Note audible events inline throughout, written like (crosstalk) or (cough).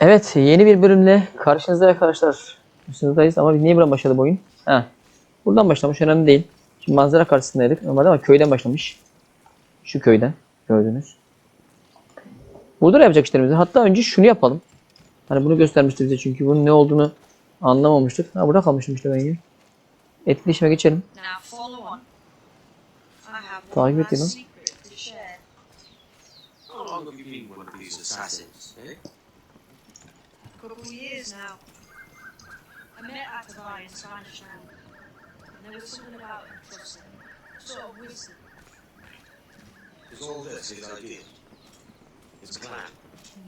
Evet yeni bir bölümle karşınızda arkadaşlar. Karşınızdayız ama niye buradan başladı bu oyun? Ha. Buradan başlamış önemli değil. Şimdi manzara karşısındaydık normalde ama köyden başlamış. Şu köyden gördünüz. Burada da yapacak işlerimiz var. Hatta önce şunu yapalım. Hani bunu göstermişti bize çünkü bunun ne olduğunu anlamamıştık. Ha burada kalmışım işte ben yine. Etkileşime geçelim. Takip et lan. secret to share. How long have you been one of these assassins, eh? Couple of years now. I met Atabai in Spanish town, and there was something about him trusting, sort of wisdom. Is all this his idea? His plan?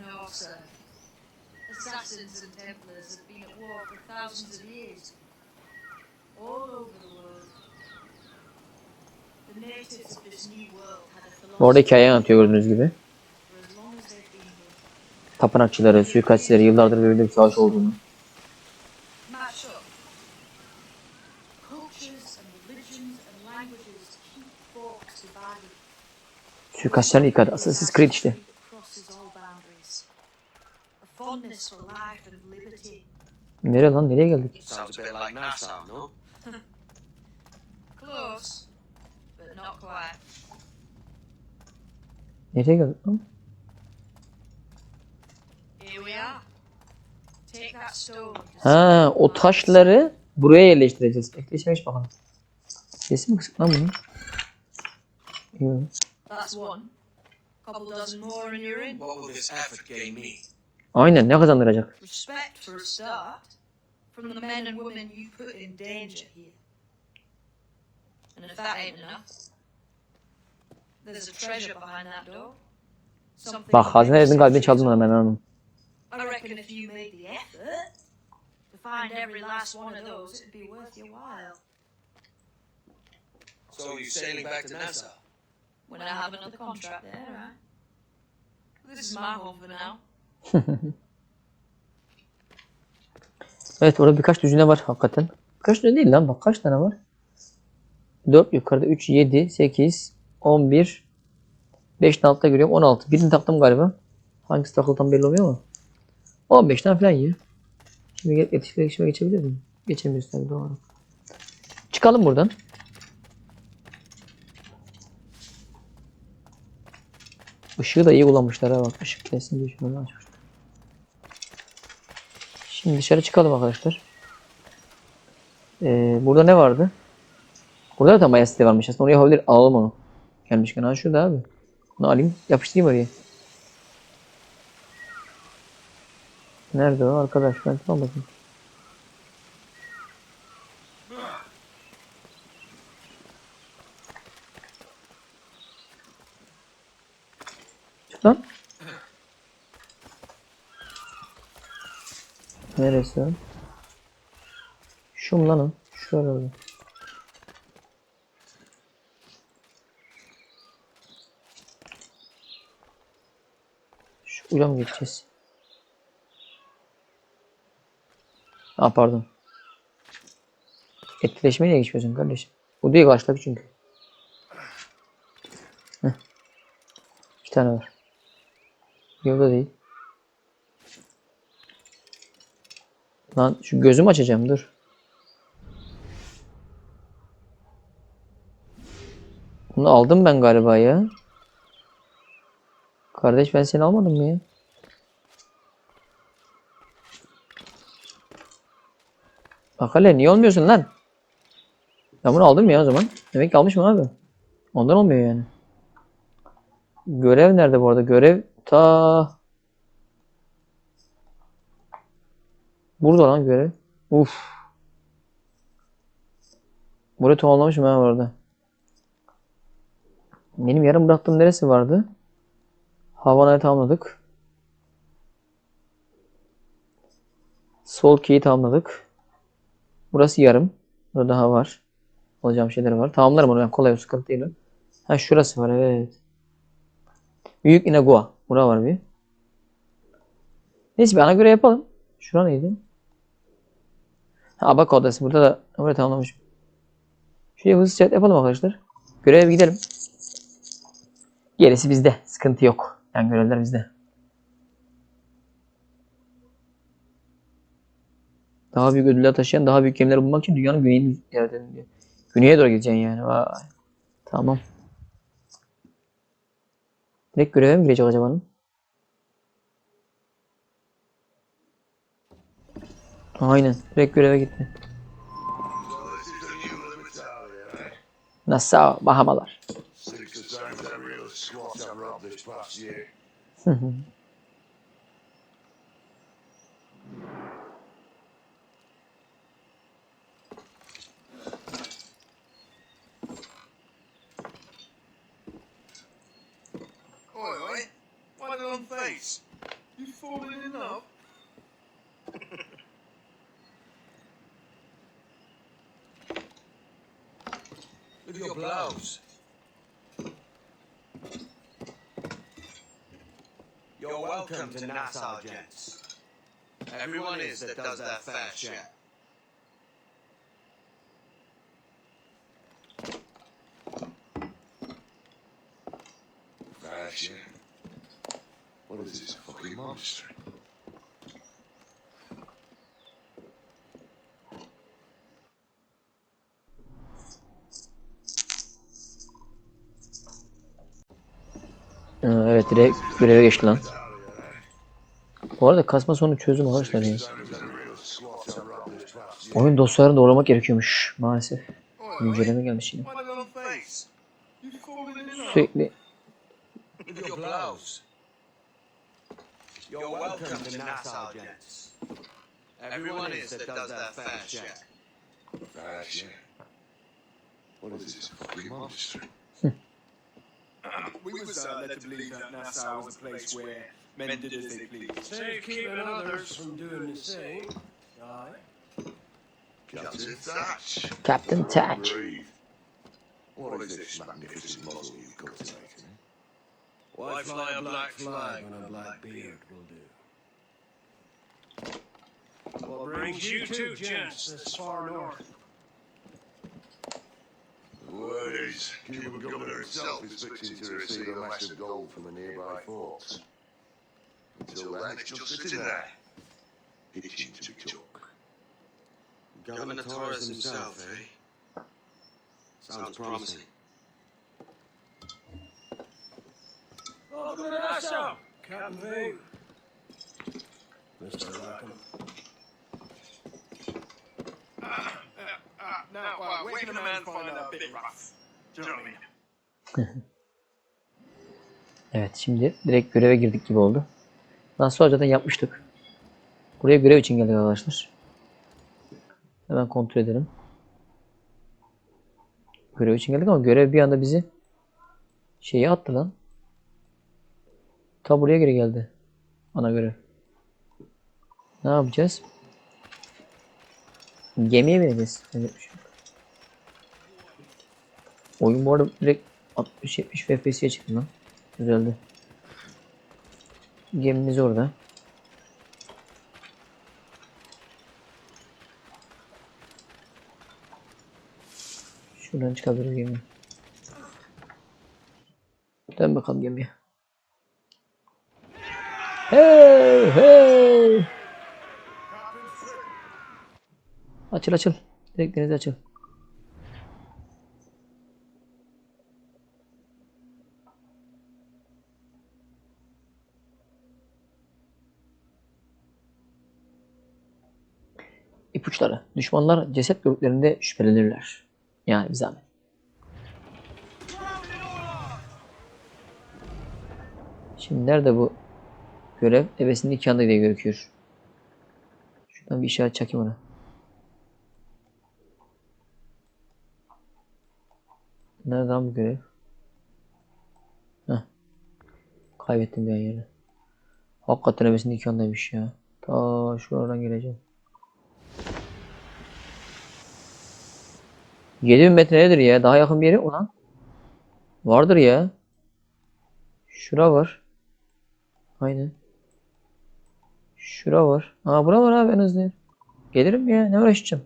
No, sir. Assassins and Templars have been at war for thousands of years, all over the world. The natives of this new world had a philosophy Bu arada hikaye anlatıyor gördüğünüz gibi. Tapınakçıları, suikastçileri yıllardır böyle bir savaş olduğunu. Suikastçıların ilk. Assassin's Creed işte. Nereye lan? Nereye geldik? Nereye geldik lan? Ha, o taşları buraya yerleştireceğiz. Ekleşime geç bakalım. Sesi mi kısık lan bunun? Aynen ne kazandıracak? Bak hazine edin kalbini çaldın ben anladım. I reckon if you made the effort to find every last one of those, it'd be worth your while. So you're sailing back to Nassau? When I have another contract there, right? This is my home for now. Evet orada birkaç düzine var hakikaten. Birkaç düzine değil lan bak kaç tane var? 4 yukarıda 3, 7, 8, 11, 5'in altta görüyorum 16. Birini taktım galiba. Hangisi takılı tam belli olmuyor ama. 15 tane falan ya. Şimdi gel iletişime geçebilir miyim? Geçemiyoruz tabii doğru. Çıkalım buradan. Işığı da iyi kullanmışlar ha bak. Işık kesin şunu açmışlar. Şimdi dışarı çıkalım arkadaşlar. Ee, burada ne vardı? Burada da maya site varmış aslında. Oraya yapabilir. Alalım onu. Gelmişken ha şurada abi. Bunu alayım. Yapıştırayım oraya. Nerede o arkadaş? Ben tutamadım. Çık lan. Neresi o? Şu mu? Şöyle oldu. Şu uca mı geçeceğiz? Aa pardon. Etkileşmeye niye geçmiyorsun kardeşim? Bu değil karşıdaki çünkü. Heh. İki tane var. Yolda değil. Lan şu gözümü açacağım dur. Bunu aldım ben galiba ya. Kardeş ben seni almadım mı ya? Bak hele niye olmuyorsun lan? Ben bunu aldım ya o zaman. Demek ki almışım abi. Ondan olmuyor yani. Görev nerede bu arada? Görev ta Burada lan görev. Uf. Burayı tamamlamışım ha bu arada. Benim yarım bıraktığım neresi vardı? Havana'yı tamamladık. Sol key'i tamamladık. Burası yarım. Burada daha var. Alacağım şeyler var. Tamamlarım onu ben kolay o sıkıntı değil. Ha şurası var evet. Büyük Inagua. Bura var bir. Neyse bir ana göre yapalım. Şura neydi? Ha Abaka odası. Burada da burayı tamamlamışım. Şuraya hızlı chat yapalım arkadaşlar. Göreve gidelim. Gerisi bizde. Sıkıntı yok. Yani görevler bizde. Daha büyük ödüller taşıyan daha büyük gemileri bulmak için dünyanın güneyini diyor. Güneye doğru gideceksin yani. Vay. Tamam. Direkt göreve mi girecek acaba? Aynen. Direkt göreve gitti. Nassau, Bahamalar. Why the long face? You fallen in love? (laughs) With your blows. You're welcome to Nassau, gents. Everyone is that does their fair share. Fashion. What is this, fucking monastery? Ee, evet direkt göreve geçti lan. Bu arada kasma sonu çözüm arkadaşlar ya. Oyun dosyalarını doğrulamak gerekiyormuş maalesef. Güncelleme gelmiş yine. Why Everyone is that does their fair share. Fashion. What is this, fucking monastery? We was uh, led to believe that Nassau was a place where men did as they pleased. Save keeping others from doing the same. Aye. Captain Thatch. Captain Tatch. What is this magnificent model you've cultivated? eh? Why fly a black flag when a black beard will do? What brings you two gents this far north? The word is, Cuban governor himself is fixing to receive a mass of gold from a nearby fort. Until then, it's just sitting there, itching to be took. Governor Torres himself, eh? Sounds promising. Welcome to Nassau, Captain Vane. Mr. Rackham. Now, uh, where can a man find a bit rough? Do? Evet şimdi direkt göreve girdik gibi oldu. Nasıl zaten yapmıştık. Buraya görev için geldik arkadaşlar. Hemen kontrol edelim. Görev için geldik ama görev bir anda bizi şeyi attı lan. Ta buraya geri geldi. Ana görev. Ne yapacağız? Gemiye bineceğiz. Evet, şey. Oyun bu arada direkt 60-70 FPS'ye çıktı lan. Güzeldi. Gemimiz orada. Şuradan çıkabiliriz gemiyi. Dön bakalım gemiye. Hey. Açıl açıl. Direkt denize açıl. İpuçları. Düşmanlar ceset gördüklerinde şüphelenirler. Yani bir zahmet. Şimdi nerede bu görev? Ebesinin nikahında diye gözüküyor. Şuradan bir işaret çakayım ona. Nerede lan bu görev? Heh. Kaybettim bir an yerini. Hakikaten ebesinin nikahındaymış ya. Ta şuradan geleceğim. 7000 metre nedir ya? Daha yakın bir yeri ulan. Vardır ya. Şura var. Aynen. Şura var. Aa bura var abi en hızlı. Gelirim ya. Ne uğraşacağım?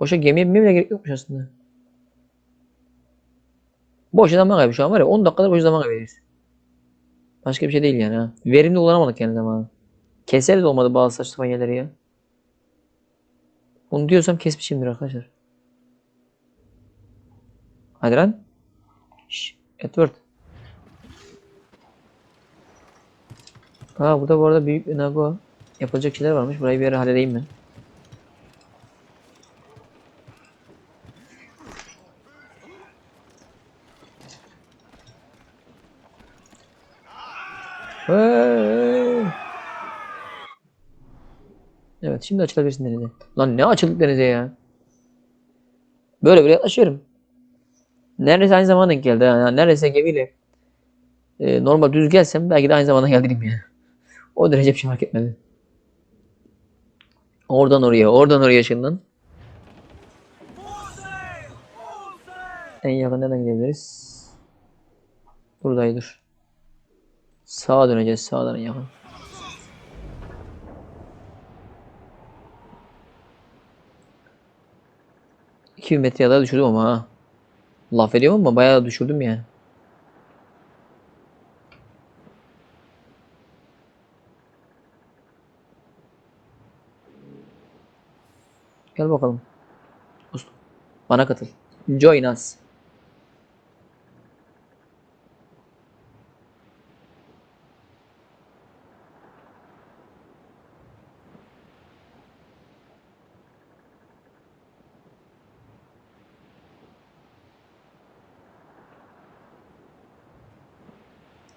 Boşa gemiye binmeye bile gerek yokmuş aslında. Boş zaman kaybı şu an var ya 10 dakikada boş zaman kaybediyoruz. Başka bir şey değil yani ha. Verimli kullanamadık yani zamanı. Keseriz olmadı bazı saçma yerleri ya. Onu diyorsam kesmişimdir arkadaşlar. Hadi lan. Şşş, Edward. Aa burada bu arada büyük bir nago. Yapılacak şeyler varmış. Burayı bir ara halledeyim ben. Evet şimdi açılabilirsin denize. Lan ne açıldık denize ya? Böyle böyle yaklaşıyorum. Neredeyse aynı zamanda denk geldi. Yani neredeyse gemiyle e, normal düz gelsem belki de aynı zamanda geldim ya. O derece bir şey fark etmedi. Oradan oraya, oradan oraya ışınlan. En yakın nereden gidebiliriz? Buradaydı dur. Sağa döneceğiz sağdan yakın. İki metre kadar düşürdüm ama ha. Laf ediyorum ama bayağı düşürdüm yani. Gel bakalım. Bana katıl. Join us.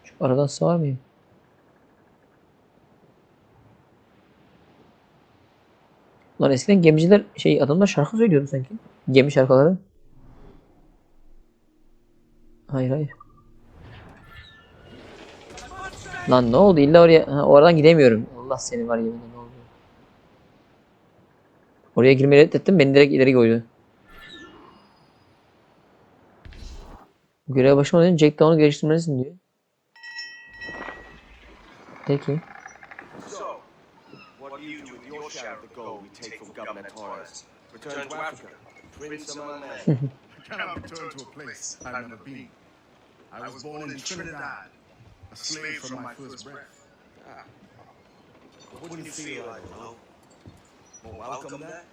Şu aradan sığar mıyım? Lan eskiden gemiciler şey adamlar şarkı söylüyordu sanki. Gemi şarkıları. Hayır hayır. Lan ne oldu? İlla oraya ha, oradan gidemiyorum. Allah seni var yeminle ne oldu? Oraya girmeyi reddettim. Beni direkt ileri koydu. Görev başlamadan önce Jack Down'u geliştirmelisin diyor. Peki. So, what do you do with your share of the gold we take from Governor Torres? Return to Africa, print some of the. I cannot return to a place I've never been. I was born in Trinidad, a slave from my first breath. Ah. Wouldn't you feel like, well, more welcome there?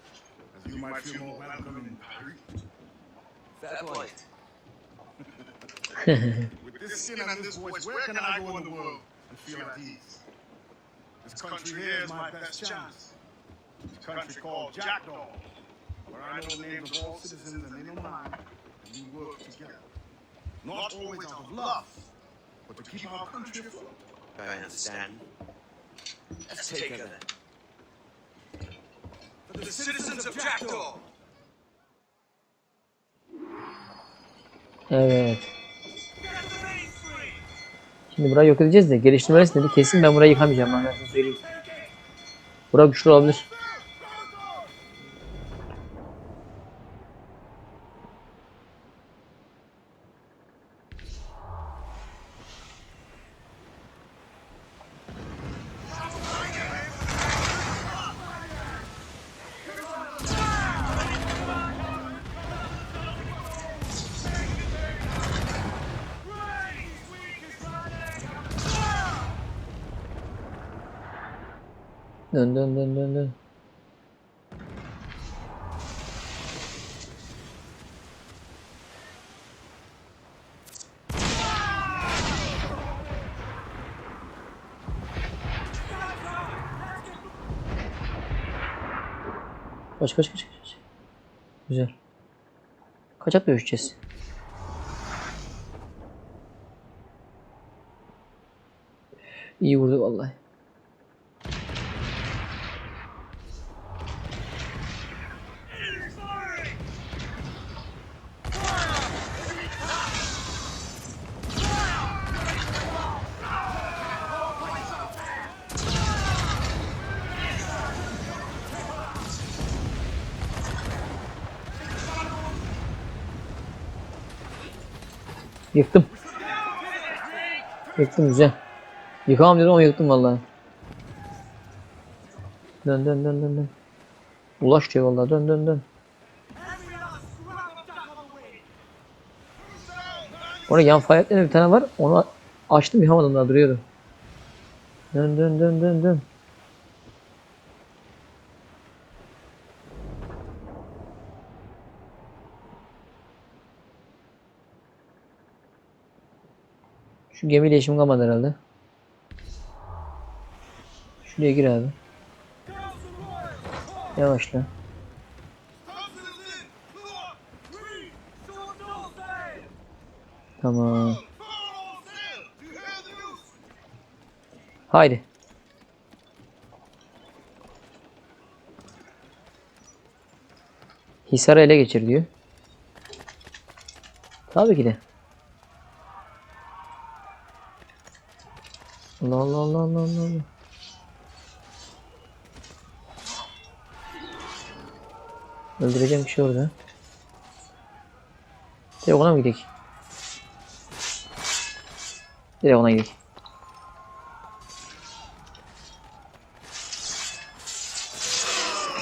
As you might feel more welcome in Paris. Fair point. (laughs) With this skin and this voice, where can I go in the world and feel at ease? This country here is my best chance. This country called Jackdaw, where I know the names of all citizens and they know mine, and we work together. Not always out of love, but to keep our country afloat. I understand. Let's take her then. For the citizens of Jackdaw! Evet. Şimdi burayı yok edeceğiz de geliştirmelisin dedi. Kesin ben burayı yıkamayacağım. Ben sana söyleyeyim. Bura güçlü olabilir. Dön dön dön dön dön. Kaç kaç kaç kaç. Güzel. Kaçak dövüşeceğiz. İyi vurdu vallahi. Yıktım. Yıktım güzel. Yıkamam diyordum ama yıktım vallahi. Dön dön dön dön dön. Ulaş diyor vallahi dön dön dön. Orada yan faaliyetlerinde bir tane var. Onu açtım yıkamadım daha duruyordu. Dön dön dön dön dön. Şu gemiyle işim kalmadı herhalde. Şuraya gir abi. Yavaşla. Tamam. Haydi. Hisar'ı ele geçir diyor. Tabii ki de. Allah Allah Allah Allah. Allah. Öldüreceğim bir şey orada. Direkt ona mı gidelim? Direkt ona gidelim.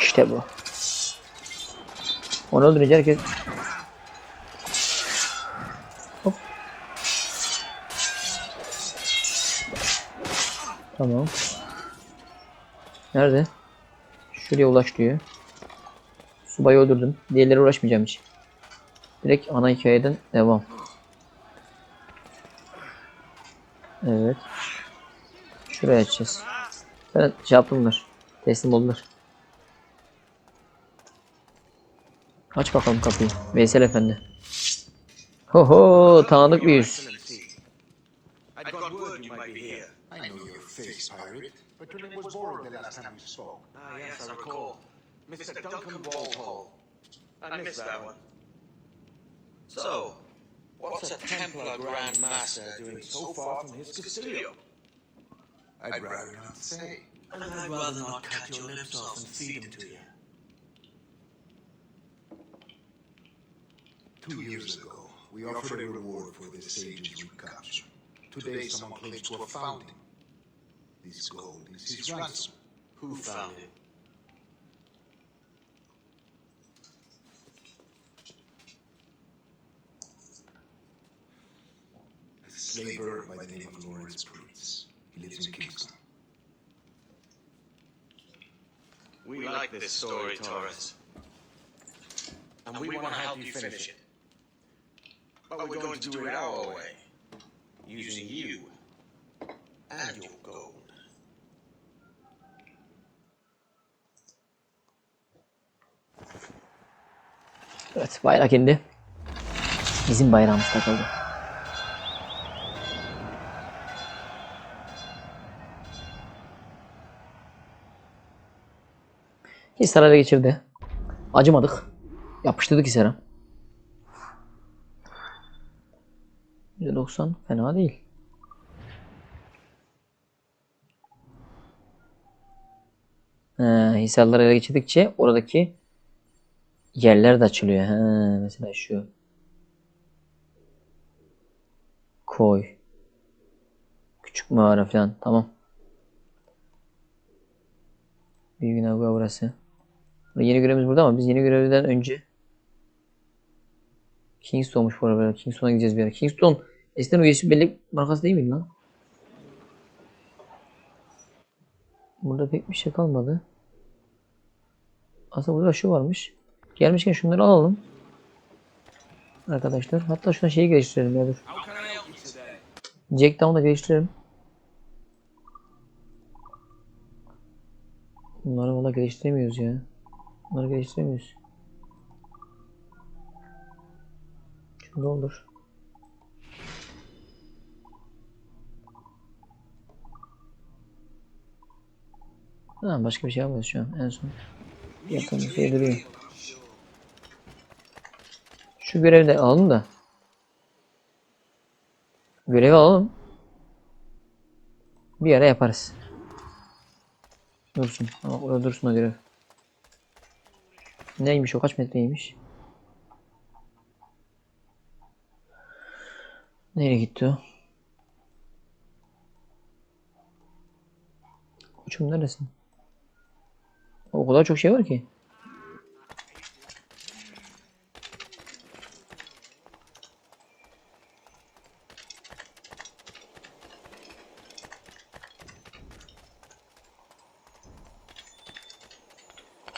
İşte bu. Onu öldürecek herkes. Tamam. Nerede? Şuraya ulaş diyor. Subayı öldürdüm. Diğerleri uğraşmayacağım hiç. Direkt ana hikayeden devam. Evet. Şuraya açacağız. Evet şey. Teslim oldular. Aç bakalım kapıyı. Veysel Efendi. Ho ho tanıdık bir yüz. Face, pirate, but your name was Borg the last time we spoke. Ah, yes, I recall. Mr. Duncan Walthall. I missed that one. So, what's a Templar Grand Master doing so far from his Castillo? I'd rather not say. And I'd rather not cut your lips off and feed them to you. Two years ago, we offered a reward for the sage's recapture. Today, someone claims to have found him. This gold is his ransom. Who found it? A slaver by the name of Lawrence Prince. He lives in Kingston. We like this story, Torres. And we want to help you finish it. But we're going to do it our way. Using you. And your gold. Evet bayrak indi. Bizim bayrağımız takıldı. Hisar'a geçirdi. Acımadık. Yapıştırdık Hisar'a. %90 fena değil. He, Hisar'ları ele geçirdikçe oradaki yerler de açılıyor. He, mesela şu. Koy. Küçük mağara falan. Tamam. Büyük Nagua burası. Yeni görevimiz burada ama biz yeni görevden önce Kingston'muş bu arada. Kingston'a gideceğiz bir ara. Kingston eskiden o yeşil bellek markası değil miydi lan? Burada pek bir şey kalmadı. Aslında burada şu varmış. Gelmişken şunları alalım. Arkadaşlar. Hatta şuna şeyi geliştirelim ya dur. How can I help you today? Jack Down'u da geliştirelim. Bunları valla geliştiremiyoruz ya. Bunları geliştiremiyoruz. Şunu olur. Ha, başka bir şey yapmıyoruz şu an en son. Bir şey duruyor. Şu görevi de alalım da. Görevi alalım. Bir ara yaparız. Dursun. Ama dursun o görev. Neymiş o? Kaç metreymiş? Nereye gitti o? Koçum neresin? O kadar çok şey var ki.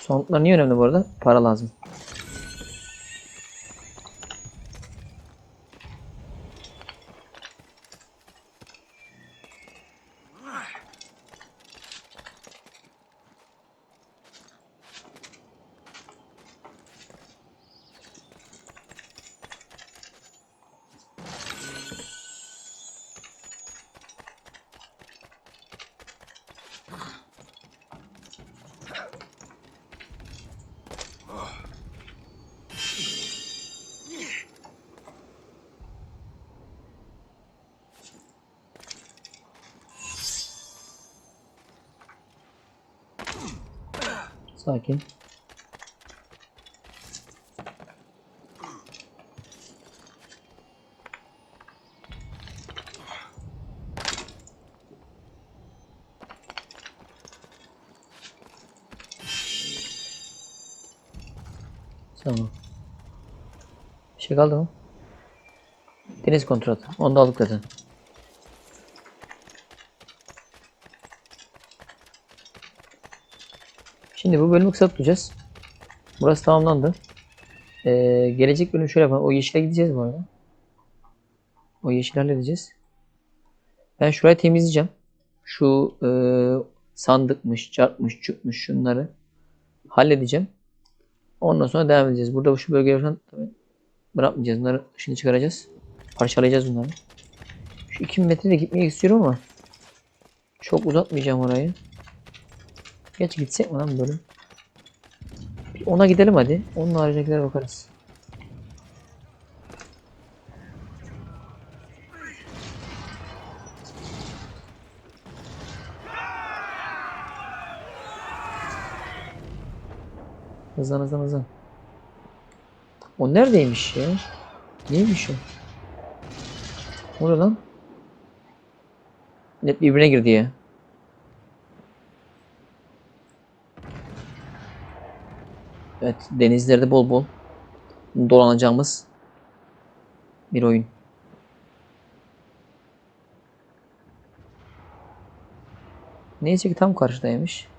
Soundlar niye önemli bu arada? Para lazım. Sakin. Tamam. Bir şey kaldı mı? Deniz kontratı. Onu da aldık zaten. Şimdi bu bölümü kısa tutacağız. Burası tamamlandı. Ee, gelecek bölüm şöyle yapalım. O yeşile gideceğiz bu arada. O yeşil halledeceğiz. Ben şurayı temizleyeceğim. Şu e, sandıkmış, çarpmış, çökmüş şunları halledeceğim. Ondan sonra devam edeceğiz. Burada şu bölgeleri falan tabii bırakmayacağız. Bunları dışını çıkaracağız. Parçalayacağız bunları. Şu 2 metre de gitmek istiyorum ama çok uzatmayacağım orayı. Geç gitsek mi lan böyle? Bir ona gidelim hadi. Onun haricindekilere bakarız. Hızlan hızlan hızlan. O neredeymiş ya? Neymiş o? Ne oluyor lan? Net birbirine girdi ya. Evet, denizlerde bol bol dolanacağımız bir oyun. Neyse ki tam karşıdaymış.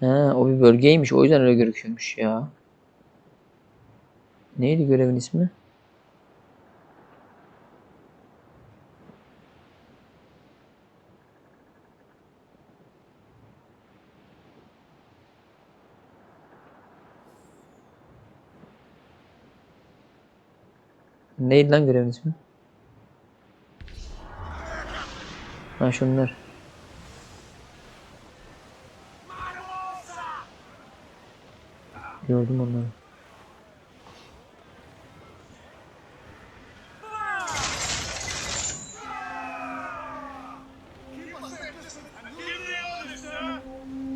Ha, o bir bölgeymiş. O yüzden öyle gözüküyormuş ya. Neydi görevin ismi? Neydi lan görevin ismi? Ha şunlar. Gördüm onları.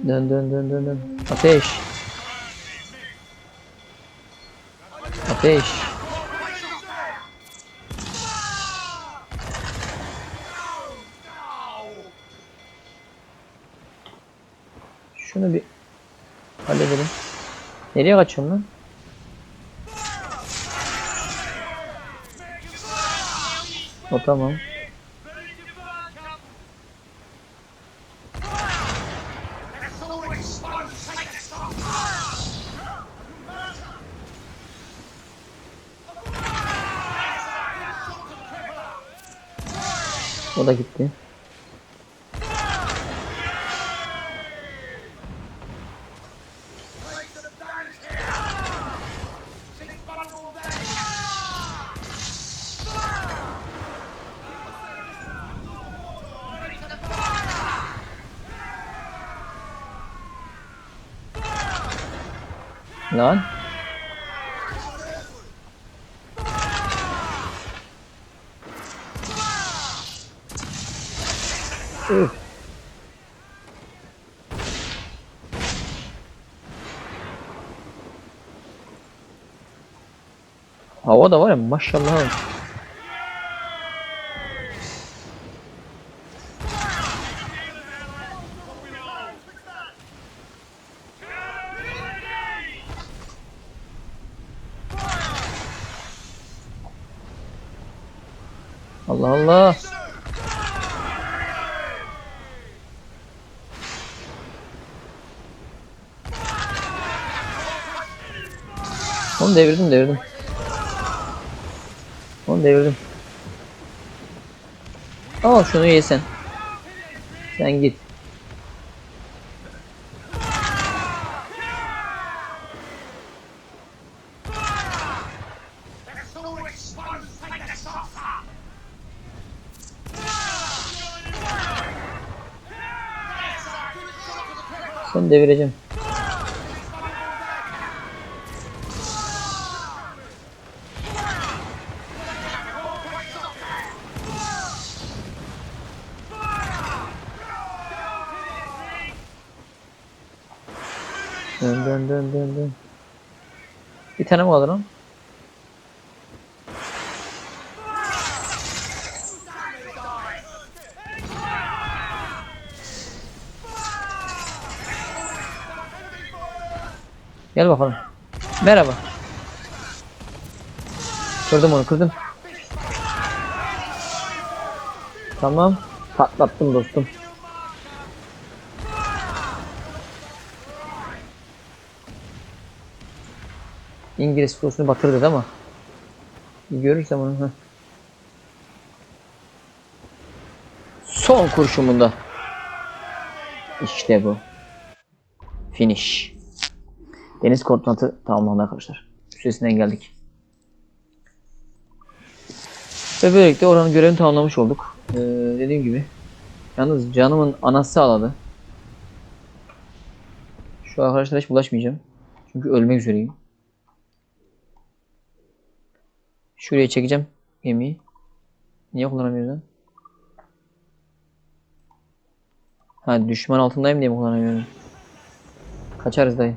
Dön dön dön dön dön. Ateş. Ateş. Şunu bir halledelim. Nereye kaçıyorsun lan? O tamam. O da gitti. Lan. Hava da var ya maşallah. Allah Allah. Onu devirdim devirdim. Devirdim. Al şunu ye sen. Git. Sen devireceğim. Dön dön dön dön dön. Bir tane mi lan? Gel bakalım. Merhaba. Kırdım onu kırdım. Tamam. Patlattım dostum. İngiliz filosunu batırdı ama. Görürsem onu. heh. Son kurşumunda. İşte bu. Finish. Deniz koordinatı tamamlandı arkadaşlar. Üstesinden geldik. Ve böylelikle oranın görevini tamamlamış olduk. Ee, dediğim gibi. Yalnız canımın anası ağladı. Şu arkadaşlara hiç bulaşmayacağım. Çünkü ölmek üzereyim. Şuraya çekeceğim gemiyi. Niye kullanamıyoruz lan? Ha düşman altındayım diye mi kullanamıyorum? Kaçarız dayı.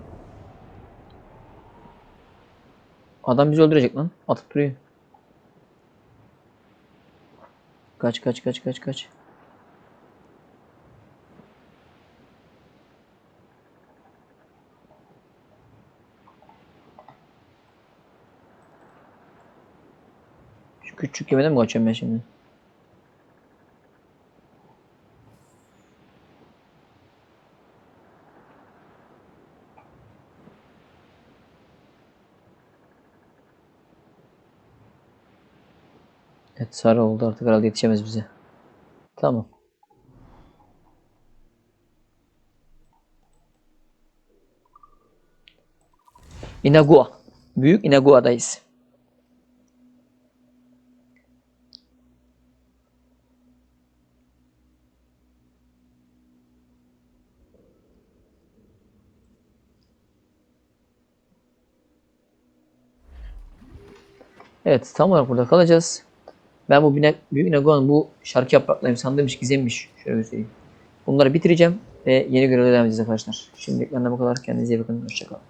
Adam bizi öldürecek lan. Atıp duruyor. Kaç kaç kaç kaç kaç. Küçük gemiden mi kaçıyorum ben şimdi? Evet sarı oldu artık herhalde yetişemez bize. Tamam. Inagua. Büyük Inagua'dayız. Evet tam olarak burada kalacağız. Ben bu Büyük Inagua'nın bu şarkı yapraklarıyım sandığımmış gizemmiş. Şöyle göstereyim. Bunları bitireceğim ve yeni görevlere devam edeceğiz arkadaşlar. Şimdilik benden bu kadar. Kendinize iyi bakın. Hoşçakalın.